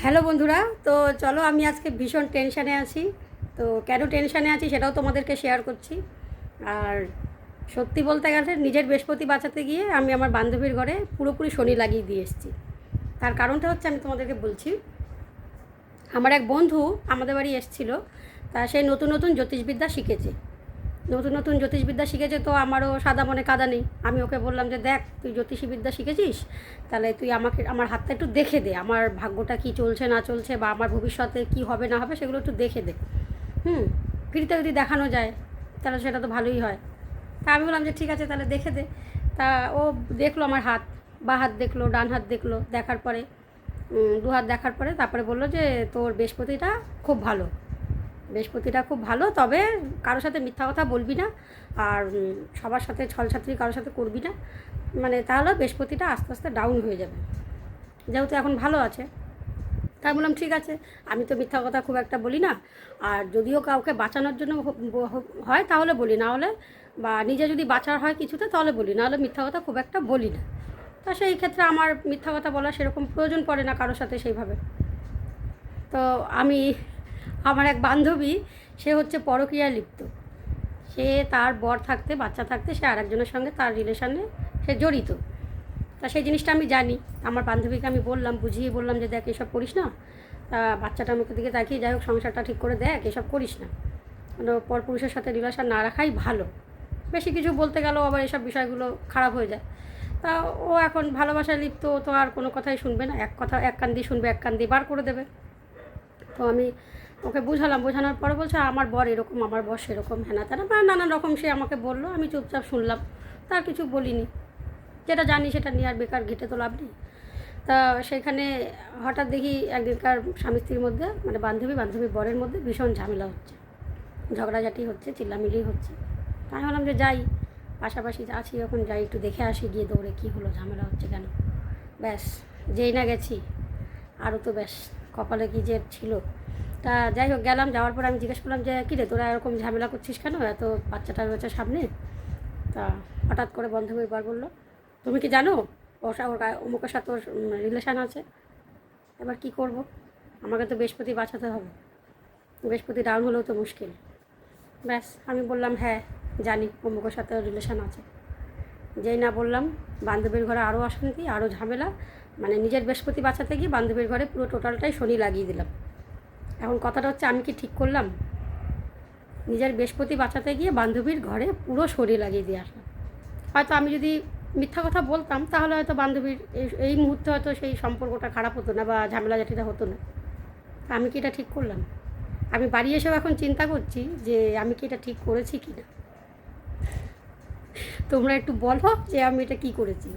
Hello বন্ধুরা, তো চলো আমি আজকে ভীষণ টেনশানে আছি। তো কেন টেনশানে আছি সেটাও তোমাদেরকে শেয়ার করছি। আর সত্যি বলতে গেলে নিজের বৃহস্পতি বাঁচাতে গিয়ে আমি আমার বান্ধবীর ঘরে পুরোপুরি শনি লাগিয়ে দিয়ে এসেছি। তার কারণটা হচ্ছে আমি তোমাদেরকে বলছি, আমার এক বন্ধু আমাদের বাড়ি এসেছিল, তা সে নতুন নতুন জ্যোতিষবিদ্যা শিখেছে। নতুন নতুন জ্যোতিষবিদ্যা শিখেছে, তো আমারও সাদা মনে কাদা নেই। আমি ওকে বললাম যে, দেখ, তুই জ্যোতিষবিদ্যা শিখেছিস? তাহলে তুই আমাকে, আমার হাতটা একটু দেখে দে। আমার ভাগ্যটা কি চলছে, না চলছে, বা আমার ভবিষ্যতে কি হবে, না হবে, সেগুলো একটু দেখে দে। হুম, ফ্রিতে যদি দেখানো যায়, তাহলে সেটা তো ভালোই হয়। তা আমি বললাম যে, ঠিক আছে, তাহলে দেখে দে। তা ও দেখল আমার হাত, বা হাত দেখল, ডান হাত দেখল, দেখার পরে দু হাত দেখার পরে তারপরে বলল যে, তোর বৃহস্পতিটা খুব ভালো। বৃহস্পতিটা খুব ভালো, তবে কারোর সাথে মিথ্যা কথা বলবি না আর সবার সাথে ছলছাত্রী কারোর সাথে করবি না মানে তাহলে বৃহস্পতিটা আস্তে আস্তে ডাউন হয়ে যাবে। যেহেতু এখন ভালো আছে, তাই বললাম ঠিক আছে, আমি তো মিথ্যা কথা খুব একটা বলি না, আর যদিও কাউকে বাঁচানোর জন্য হয় তাহলে বলি, না হলে বা নিজে যদি বাঁচার হয় কিছুতে তাহলে বলি, না হলে মিথ্যা কথা খুব একটা বলি না। তা সেই ক্ষেত্রে আমার মিথ্যা কথা বলা সেরকম প্রয়োজন পড়ে না কারোর সাথে সেইভাবে। তো আমি আমার এক বান্ধবী, সে হচ্ছে পরকীয়ায় লিপ্ত। সে তার বর থাকতে, বাচ্চা থাকতে, সে আরেকজনের সঙ্গে তার রিলেশনে সে জড়িত। তা সেই জিনিসটা আমি জানি। আমার বান্ধবীকে আমি বললাম, বুঝিয়ে বললাম যে, দেখ, এসব করিস না। তা বাচ্চাটার মুখের দিকে তাকিয়ে যাই হোক, সংসারটা ঠিক করে দেখ, এসব করিস না। মানে পরপুরুষের সাথে রিলেশন না রাখাই ভালো। বেশি কিছু বলতে গেলেও আবার এসব বিষয়গুলো খারাপ হয়ে যায়। তা ও এখন ভালোবাসায় লিপ্ত, ও তো আর কোনো কথাই শুনবে না। এক কথা, এক কান দিয়ে শুনবে, এক কান দিয়ে বার করে দেবে। তো আমি ওকে বুঝালাম, বোঝানোর পরে বলছে, আমার বর এরকম, আমার বর সেরকম হ্যানা তেনা। বা নানান রকম সে আমাকে বলল, আমি চুপচাপ শুনলাম, তার কিছু বলিনি। যেটা জানি সেটা নিয়ে আর বেকার ঘেটে তো লাভ নেই। তা সেখানে হঠাৎ দেখি একদিনকার স্বামী স্ত্রীর মধ্যে মানে বান্ধবী বান্ধবী বরের মধ্যে ভীষণ ঝামেলা হচ্ছে। ঝগড়াঝাটি হচ্ছে, চিল্লামিলি হচ্ছে। আমি বললাম যে যাই, পাশাপাশি আছি যখন যাই, একটু দেখে আসি, গিয়ে দৌড়ে কী হলো, ঝামেলা হচ্ছে কেন? ব্যাস, যেই না গেছি, আরও তো ব্যাস। কপালে কি যে ছিল। তা যাই হোক, গেলাম, যাওয়ার পর আমি জিজ্ঞেস করলাম যে, কী রে, তোরা এরকম ঝামেলা করছিস কেন? এত বাচ্চাটা রয়েছে সামনে? তা হঠাৎ করে বান্ধবীর বার বলল, তুমি কি জানো, ওর ওর অমুকের সাথে ওর রিলেশান আছে। এবার কি করব? আমাকে তো বৃহস্পতি বাঁচাতে হবে। বৃহস্পতি ডাউন হলেও তো মুশকিল। ব্যাস, আমি বললাম হ্যাঁ জানি, অমুকের সাথে রিলেশান আছে। যেই না বললাম, বান্ধবীর ঘরে আরও অশান্তি, আরও ঝামেলা মানে নিজের বৃহস্পতি বাঁচাতে গিয়ে বান্ধবীর ঘরে পুরো টোটালটাই শনি লাগিয়ে দিলাম। এখন কথাটা হচ্ছে, আমি কি ঠিক করলাম? নিজের বৃহস্পতি বাঁচাতে গিয়ে বান্ধবীর ঘরে পুরো শনি লাগিয়ে দিয়ে আসলাম। হয়তো আমি যদি মিথ্যা কথা বলতাম, তাহলে হয়তো বান্ধবীর এই মুহূর্তে হয়তো সেই সম্পর্কটা খারাপ হতো না বা ঝামেলা জাটিটা হতো না। আমি কি এটা ঠিক করলাম? আমি বাড়ি এসেও এখন চিন্তা করছি যে আমি কি এটা ঠিক করেছি কি না তোমরা একটু বলো যে আমি এটা কি করেছি।